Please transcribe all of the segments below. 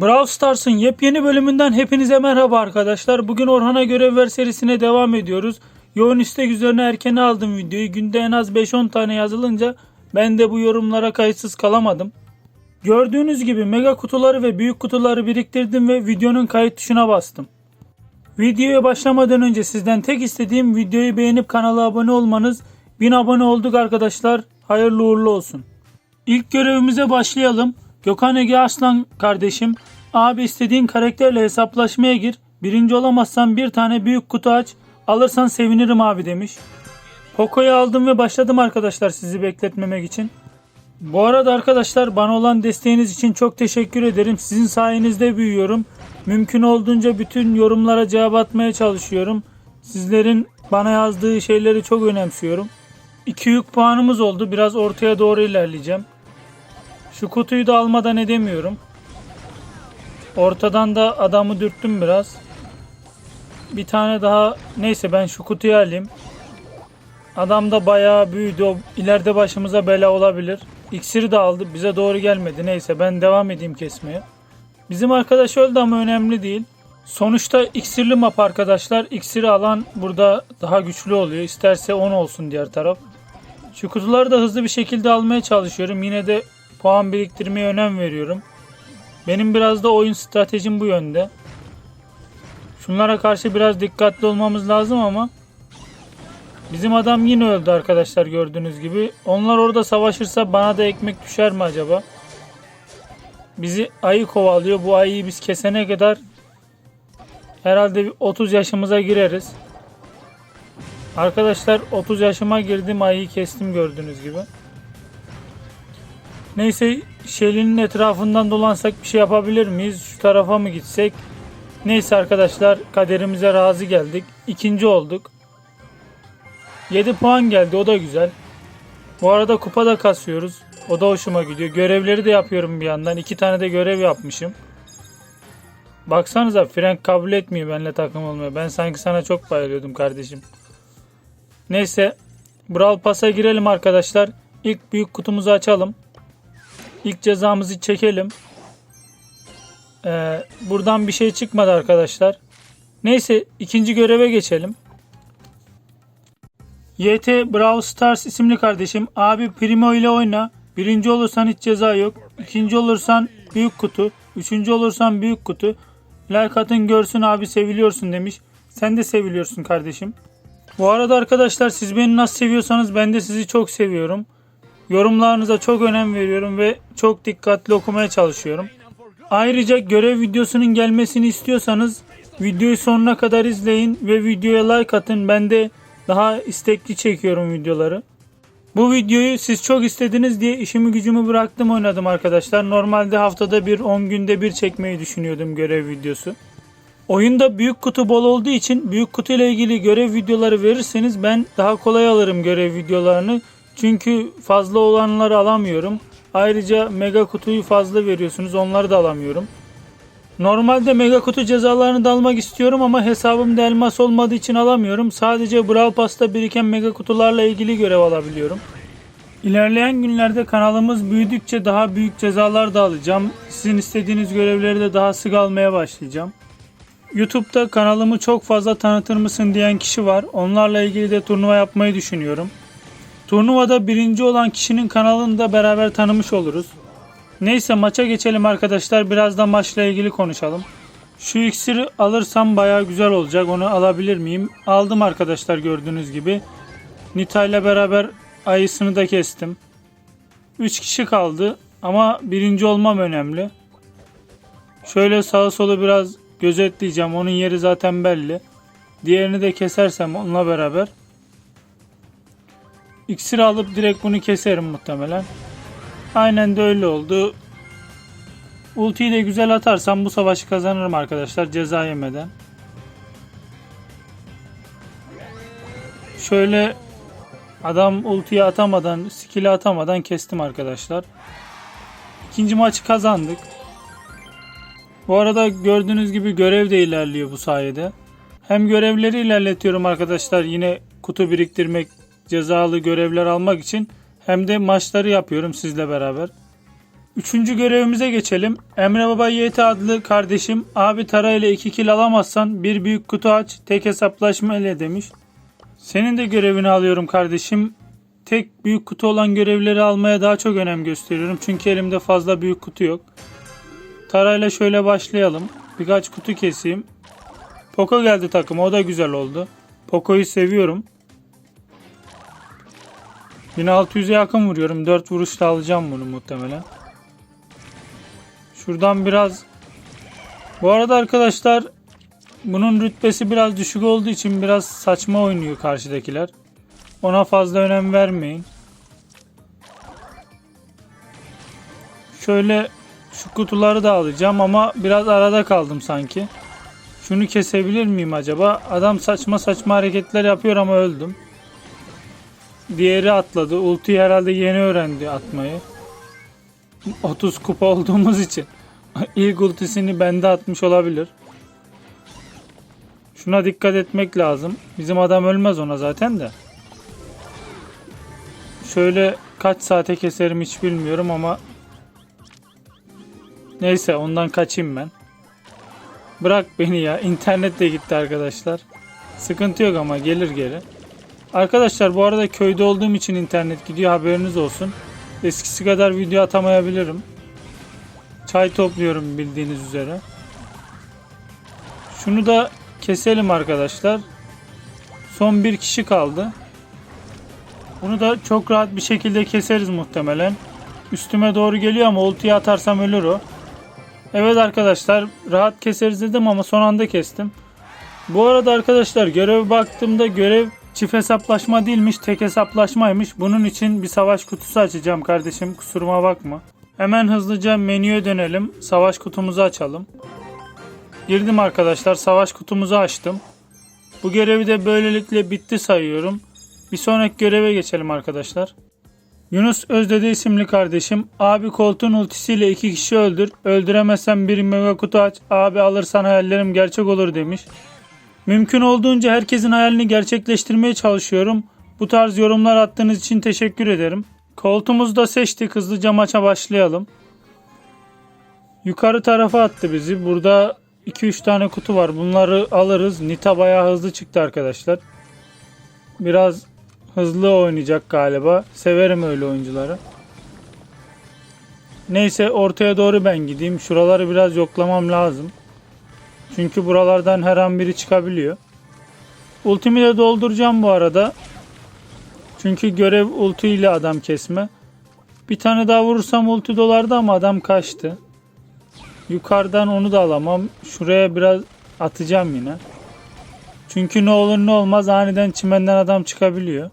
Brawl Stars'ın yepyeni bölümünden hepinize merhaba arkadaşlar. Bugün Orhan'a görev ver serisine devam ediyoruz. Yoğun istek üzerine erken aldım videoyu. Günde en az 5-10 tane yazılınca ben de bu yorumlara kayıtsız kalamadım. Gördüğünüz gibi mega kutuları ve büyük kutuları biriktirdim ve videonun kayıt tuşuna bastım. Videoya başlamadan önce sizden tek istediğim videoyu beğenip kanala abone olmanız. 1000 abone olduk arkadaşlar. Hayırlı uğurlu olsun. İlk görevimize başlayalım. Gökhan Ege Arslan kardeşim. Abi istediğin karakterle hesaplaşmaya gir. Birinci olamazsan bir tane büyük kutu aç. Alırsan sevinirim abi demiş. Poco'yu aldım ve başladım arkadaşlar sizi bekletmemek için. Bu arada arkadaşlar bana olan desteğiniz için çok teşekkür ederim. Sizin sayenizde büyüyorum. Mümkün olduğunca bütün yorumlara cevap atmaya çalışıyorum. Sizlerin bana yazdığı şeyleri çok önemsiyorum. İki yük puanımız oldu. Biraz ortaya doğru ilerleyeceğim. Şu kutuyu da almadan edemiyorum. Ortadan da adamı dürttüm biraz. Bir tane daha neyse ben şu kutuyu alayım. Adam da bayağı büyüdü. O başımıza bela olabilir. İksiri de aldı. Bize doğru gelmedi. Neyse ben devam edeyim kesmeye. Bizim arkadaş öldü ama önemli değil. Sonuçta iksirli map arkadaşlar. İksiri alan burada daha güçlü oluyor. İsterse 10 olsun diğer taraf. Şu kutuları da hızlı bir şekilde almaya çalışıyorum. Yine de puan biriktirmeye önem veriyorum. Benim biraz da oyun stratejim bu yönde. Şunlara karşı biraz dikkatli olmamız lazım ama bizim adam yine öldü arkadaşlar gördüğünüz gibi. Onlar orada savaşırsa bana da ekmek düşer mi acaba? Bizi ayı kovalıyor. Bu ayıyı biz kesene kadar herhalde bir 30 yaşımıza gireriz. Arkadaşlar 30 yaşıma girdim ayıyı kestim gördüğünüz gibi. Neyse Şeli'nin etrafından dolansak bir şey yapabilir miyiz? Şu tarafa mı gitsek? Neyse arkadaşlar kaderimize razı geldik. İkinci olduk. 7 puan geldi o da güzel. Bu arada kupa da kasıyoruz. O da hoşuma gidiyor. Görevleri de yapıyorum bir yandan. İki tane de görev yapmışım. Baksanıza Frank kabul etmiyor benimle takım olmuyor. Ben sanki sana çok bayılıyordum kardeşim. Neyse. Brawl Pass'a girelim arkadaşlar. İlk büyük kutumuzu açalım. İlk cezamızı çekelim. Ee, buradan bir şey çıkmadı arkadaşlar. Neyse ikinci göreve geçelim. YT Brawl Stars isimli kardeşim. Abi Primo ile oyna. Birinci olursan hiç ceza yok. İkinci olursan büyük kutu. Üçüncü olursan büyük kutu. Like atın görsün abi seviliyorsun demiş. Sen de seviliyorsun kardeşim. Bu arada arkadaşlar siz beni nasıl seviyorsanız ben de sizi çok seviyorum. Yorumlarınıza çok önem veriyorum ve çok dikkatli okumaya çalışıyorum. Ayrıca görev videosunun gelmesini istiyorsanız videoyu sonuna kadar izleyin ve videoya like atın. Ben de daha istekli çekiyorum videoları. Bu videoyu siz çok istediniz diye işimi gücümü bıraktım oynadım arkadaşlar. Normalde haftada bir 10 günde bir çekmeyi düşünüyordum görev videosu. Oyunda büyük kutu bol olduğu için büyük kutu ile ilgili görev videoları verirseniz ben daha kolay alırım görev videolarını. Çünkü fazla olanları alamıyorum. Ayrıca mega kutuyu fazla veriyorsunuz onları da alamıyorum. Normalde mega kutu cezalarını da almak istiyorum ama hesabımda elmas olmadığı için alamıyorum. Sadece Brawl Pass'ta biriken mega kutularla ilgili görev alabiliyorum. İlerleyen günlerde kanalımız büyüdükçe daha büyük cezalar da alacağım. Sizin istediğiniz görevleri de daha sık almaya başlayacağım. YouTube'da kanalımı çok fazla tanıtır mısın diyen kişi var. Onlarla ilgili de turnuva yapmayı düşünüyorum. Turnuvada birinci olan kişinin kanalını da beraber tanımış oluruz. Neyse maça geçelim arkadaşlar. Biraz da maçla ilgili konuşalım. Şu iksiri alırsam baya güzel olacak. Onu alabilir miyim? Aldım arkadaşlar gördüğünüz gibi. Nita ile beraber ayısını da kestim. 3 kişi kaldı. Ama birinci olmam önemli. Şöyle sağa sola biraz gözetleyeceğim. Onun yeri zaten belli. Diğerini de kesersem onunla beraber. İksir alıp direkt bunu keserim muhtemelen. Aynen de öyle oldu. Ultiyi de güzel atarsam bu savaşı kazanırım arkadaşlar ceza yemeden. Şöyle adam ultiyi atamadan, skill'i atamadan kestim arkadaşlar. İkinci maçı kazandık. Bu arada gördüğünüz gibi görev de ilerliyor bu sayede. Hem görevleri ilerletiyorum arkadaşlar yine kutu biriktirmek, cezalı görevler almak için hem de maçları yapıyorum sizle beraber. Üçüncü görevimize geçelim. Emre Baba YT adlı kardeşim abi Tara ile 2 kill alamazsan bir büyük kutu aç tek hesaplaşma ile demiş. Senin de görevini alıyorum kardeşim. Tek büyük kutu olan görevleri almaya daha çok önem gösteriyorum. Çünkü elimde fazla büyük kutu yok. Tara ile şöyle başlayalım. Birkaç kutu keseyim. Poco geldi takıma o da güzel oldu. Poco'yu seviyorum. 1600'e yakın vuruyorum. 4 vuruşta alacağım bunu muhtemelen. Şuradan biraz Bu arada arkadaşlar bunun rütbesi biraz düşük olduğu için biraz saçma oynuyor karşıdakiler. Ona fazla önem vermeyin. Şöyle şu kutuları da alacağım ama biraz arada kaldım sanki. Şunu kesebilir miyim acaba? Adam saçma saçma hareketler yapıyor ama öldüm. Diğeri atladı. Ultiyi herhalde yeni öğrendi atmayı. 30 kupa olduğumuz için. İlk ultisini bende atmış olabilir. Şuna dikkat etmek lazım. Bizim adam ölmez ona zaten de. Şöyle kaç saate keserim hiç bilmiyorum ama Neyse ondan kaçayım ben. Bırak beni ya. İnternet de gitti arkadaşlar. Sıkıntı yok ama gelir geri. Arkadaşlar bu arada köyde olduğum için internet gidiyor haberiniz olsun. Eskisi kadar video atamayabilirim. Çay topluyorum bildiğiniz üzere. Şunu da keselim arkadaşlar. Son bir kişi kaldı. Bunu da çok rahat bir şekilde keseriz muhtemelen. Üstüme doğru geliyor ama ultiyi atarsam ölür o. Evet arkadaşlar rahat keseriz dedim ama son anda kestim. Bu arada arkadaşlar görev baktığımda görev çift hesaplaşma değilmiş tek hesaplaşmaymış. Bunun için bir savaş kutusu açacağım kardeşim kusuruma bakma. Hemen hızlıca menüye dönelim. Savaş kutumuzu açalım. Girdim arkadaşlar savaş kutumuzu açtım. Bu görevi de böylelikle bitti sayıyorum. Bir sonraki göreve geçelim arkadaşlar. Yunus Özdede isimli kardeşim abi koltuğun ultisiyle iki kişi öldür. Öldüremezsen bir mega kutu aç. Abi alırsan hayallerim gerçek olur demiş. Mümkün olduğunca herkesin hayalini gerçekleştirmeye çalışıyorum. Bu tarz yorumlar attığınız için teşekkür ederim. Koltuğumuzu da seçtik. Hızlıca maça başlayalım. Yukarı tarafa attı bizi. Burada 2-3 tane kutu var. Bunları alırız. Nita bayağı hızlı çıktı arkadaşlar. Biraz hızlı oynayacak galiba. Severim öyle oyuncuları. Neyse ortaya doğru ben gideyim. Şuraları biraz yoklamam lazım. Çünkü buralardan her an biri çıkabiliyor. Ultimi de dolduracağım bu arada. Çünkü görev ulti ile adam kesme. Bir tane daha vurursam ulti dolardı ama adam kaçtı. Yukarıdan onu da alamam. Şuraya biraz atacağım yine. Çünkü ne olur ne olmaz aniden çimenden adam çıkabiliyor.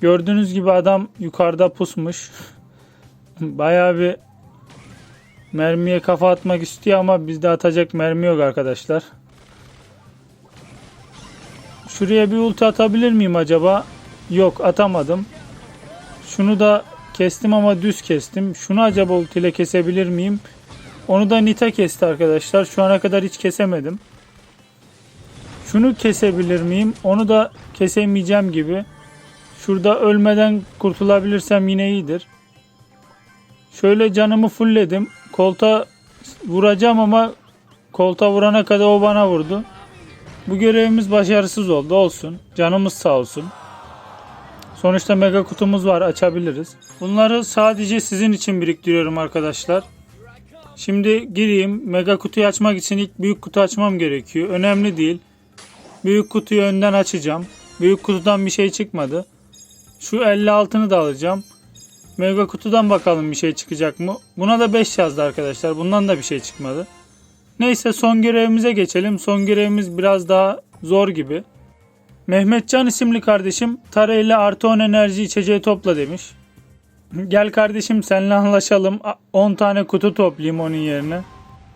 Gördüğünüz gibi adam yukarıda pusmuş. Bayağı bir mermiye kafa atmak istiyor ama bizde atacak mermi yok arkadaşlar. Şuraya bir ulti atabilir miyim acaba? Yok atamadım. Şunu da kestim ama düz kestim. Şunu acaba ulti ile kesebilir miyim? Onu da Nita kesti arkadaşlar. Şu ana kadar hiç kesemedim. Şunu kesebilir miyim? Onu da kesemeyeceğim gibi. Şurada ölmeden kurtulabilirsem yine iyidir. Şöyle canımı fullledim. Kolta vuracağım ama kolta vurana kadar o bana vurdu. Bu görevimiz başarısız oldu. Olsun. Canımız sağ olsun. Sonuçta mega kutumuz var. Açabiliriz. Bunları sadece sizin için biriktiriyorum arkadaşlar. Şimdi gireyim. Mega kutuyu açmak için ilk büyük kutu açmam gerekiyor. Önemli değil. Büyük kutuyu önden açacağım. Büyük kutudan bir şey çıkmadı. Şu 56'ını da alacağım. Mega kutudan bakalım bir şey çıkacak mı? Buna da 5 yazdı arkadaşlar. Bundan da bir şey çıkmadı. Neyse son görevimize geçelim. Son görevimiz biraz daha zor gibi. Mehmetcan isimli kardeşim Tara ile artı 10 enerji içeceği topla demiş. Gel kardeşim seninle anlaşalım. A- 10 tane kutu toplayayım onun yerine.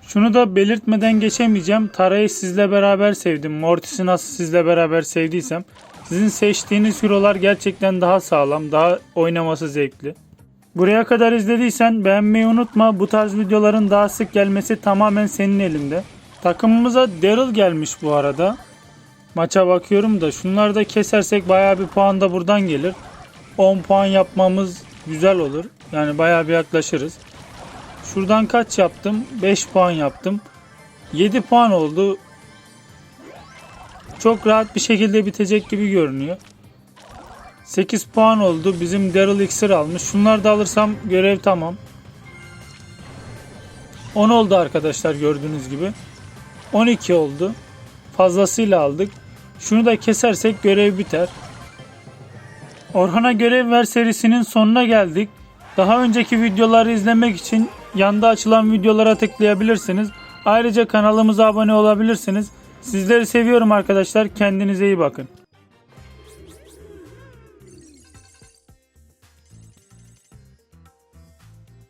Şunu da belirtmeden geçemeyeceğim. Tara'yı sizle beraber sevdim. Mortis'i nasıl sizle beraber sevdiysem. Sizin seçtiğiniz hero'lar gerçekten daha sağlam, daha oynaması zevkli. Buraya kadar izlediysen beğenmeyi unutma. Bu tarz videoların daha sık gelmesi tamamen senin elinde. Takımımıza Daryl gelmiş bu arada. Maça bakıyorum da şunları da kesersek bayağı bir puan da buradan gelir. 10 puan yapmamız güzel olur. Yani bayağı bir yaklaşırız. Şuradan kaç yaptım? 5 puan yaptım. 7 puan oldu. Çok rahat bir şekilde bitecek gibi görünüyor. 8 puan oldu. Bizim Daryl iksir almış. Şunları da alırsam görev tamam. 10 oldu arkadaşlar gördüğünüz gibi. 12 oldu. Fazlasıyla aldık. Şunu da kesersek görev biter. Orhan'a görev ver serisinin sonuna geldik. Daha önceki videoları izlemek için yanda açılan videolara tıklayabilirsiniz. Ayrıca kanalımıza abone olabilirsiniz. Sizleri seviyorum arkadaşlar. Kendinize iyi bakın.